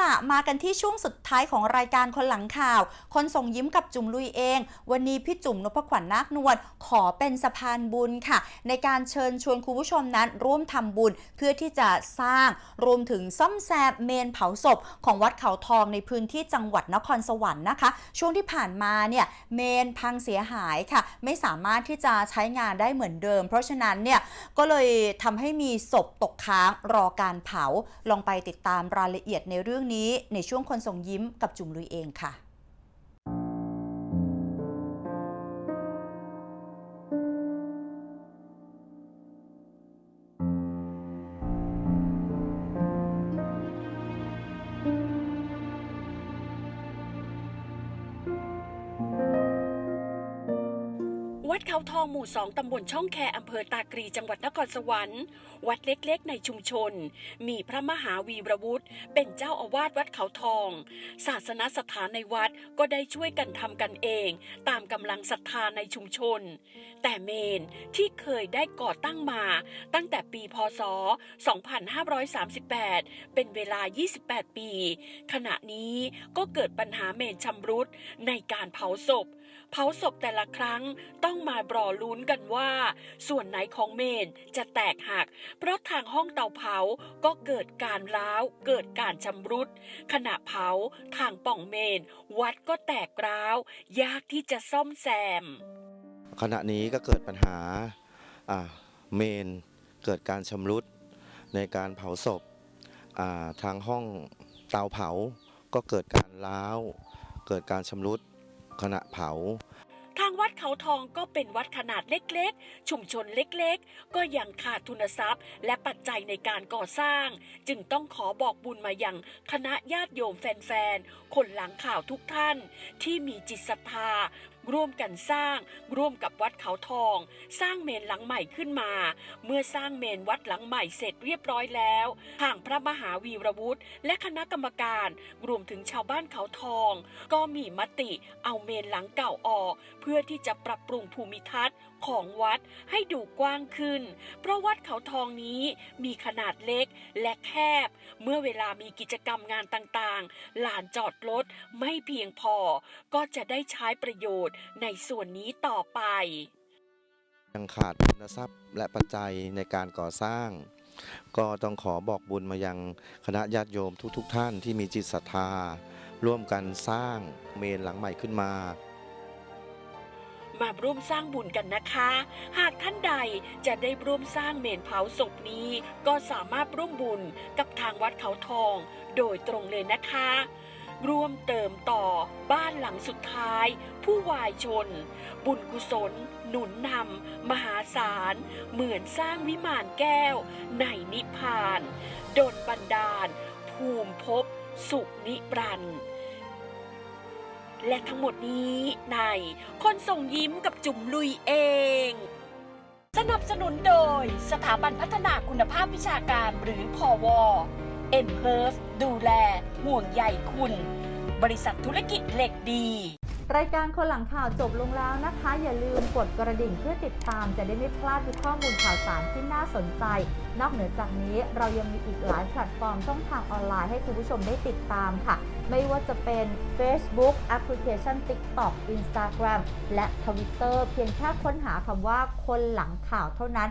ค่ะ มากันที่ช่วงสุดท้ายของรายการคนหลังข่าว คนส่งยิ้มกับจุ๋มลุยเอง วันนี้พี่จุ๋มนพขวัญนาคนวลขอเป็นสะพานบุญค่ะ ในการเชิญชวนคุณผู้ชมนั้นร่วมทำบุญเพื่อที่จะสร้างรวมถึงซ่อมแซมเมนเผาศพ ของวัดเขาทองในพื้นที่จังหวัดนครสวรรค์นะคะ ช่วงที่ผ่านมาเนี่ยเมนพังเสียหายค่ะ ไม่สามารถที่จะใช้งานได้เหมือนเดิม เพราะฉะนั้นเนี่ยก็เลยทำให้มีศพตกค้างรอการเผาลองไปติดตามรายละเอียดในเรื่องนี้ในช่วงคนส่งยิ้มกับจุ๋มลุยเองค่ะ วัดเขาทองหมู่สองตำบลช่องแคอำเภอตากรีจังหวัดนครสวรรค์ วัดเล็กๆ ในชุมชน มีพระมหาวีรวุฒิเป็นเจ้าอาวาสวัดเขาทอง ศาสนสถานในวัดก็ได้ช่วยกันทำกันเอง ตามกำลังศรัทธาในชุมชน แต่เมนที่เคยได้ก่อตั้งมา ตั้งแต่ปีพศ 2538 เป็นเวลา 28 ปี ขณะนี้ก็เกิดปัญหาเมนชำรุดในการเผาศพ เผาศพแต่ละครั้งต้องมาบรอลุ้นกันว่า ส่วนไหนของเมนจะแตกหัก เพราะทางห้องเตาเผาก็เกิดการร้าว เกิดการชำรุด ขณะเผาทางป่องเมน วัดก็แตกร้าว ยากที่จะซ่อมแซม ขณะนี้ก็เกิดปัญหาเมนเกิดการชำรุดในการเผาศพทางห้องเตาเผาก็เกิดการร้าว เกิดการชำรุด ขณะเผา ทางวัดเขาทองก็เป็นวัดขนาดเล็กๆ ชุมชนเล็กๆ ก็ยังขาดทุนทรัพย์ และปัจจัยในการก่อสร้าง จึงต้องขอบอกบุญมาอย่างคณะญาติโยมแฟนๆ คนหลังข่าวทุกท่าน ที่มีจิตศรัทธาร่วมกันสร้าง ร่วมกับวัดเขาทอง สร้างเมนหลังใหม่ขึ้นมา เมื่อสร้างเมนวัดหลังใหม่เสร็จเรียบร้อยแล้วทางพระมหาวีรวุฒิและคณะกรรมการรวมถึงชาวบ้านเขาทอง ก็มีมติเอาเมนหลังเก่าออก เพื่อที่จะปรับปรุงภูมิทัศน์ของวัดให้ดูกว้างขึ้น เพราะวัดเขาทองนี้มีขนาดเล็กและแคบ เมื่อเวลามีกิจกรรมงานต่างๆ ลานจอดรถไม่เพียงพอ ก็จะได้ใช้ประโยชน์ในส่วนนี้ต่อไปยังขาดทุนทรัพย์และปัจจัยในการก่อสร้าง ก็ต้องขอบอกบุญมายังคณะญาติโยมทุกๆทท่านที่มีจิตศรัทธา ร่วมกันสร้างเมนหลังใหม่ขึ้นมามาร่วมสร้างบุญกันนะคะ หากท่านใดจะได้ร่วมสร้างเมนเผาศพนี้ ก็สามารถร่วมบุญกับทางวัดเขาทอง โดยตรงเลยนะคะ ร่วมเติมต่อบ้านหลังสุดท้าย ผู้วายชน บุญกุศล หนุนนำมหาศาล เหมือนสร้างวิมานแก้ว ในนิพพานดลบันดาล ภูมิภพสุขนิรันดร์และทั้งหมดนี้ในคนส่งยิ้มกับจุ๋มลุยเอง สนับสนุนโดยสถาบันพัฒนาคุณภาพวิชาการหรือพอว เอ็มเพิร์ฟดูแล ห่วงใยคุณ บริษัทธุรกิจเหล็กดี รายการคนหลังข่าวจบลงแล้วนะคะ อย่าลืมกดกระดิ่งเพื่อติดตามจะได้ไม่พลาดทุกข้อมูลข่าวสารที่น่าสนใจ นอกเหนือจากนี้เรายังมีอีกหลายแพลตฟอร์มช่องทางออนไลน์ให้คุณผู้ชมได้ติดตามค่ะ ไม่ว่าจะเป็น Facebook แอปพลิเคชัน TikTok Instagram และ Twitter เพียงแค่ค้นหาคำว่าคนหลังข่าวเท่านั้น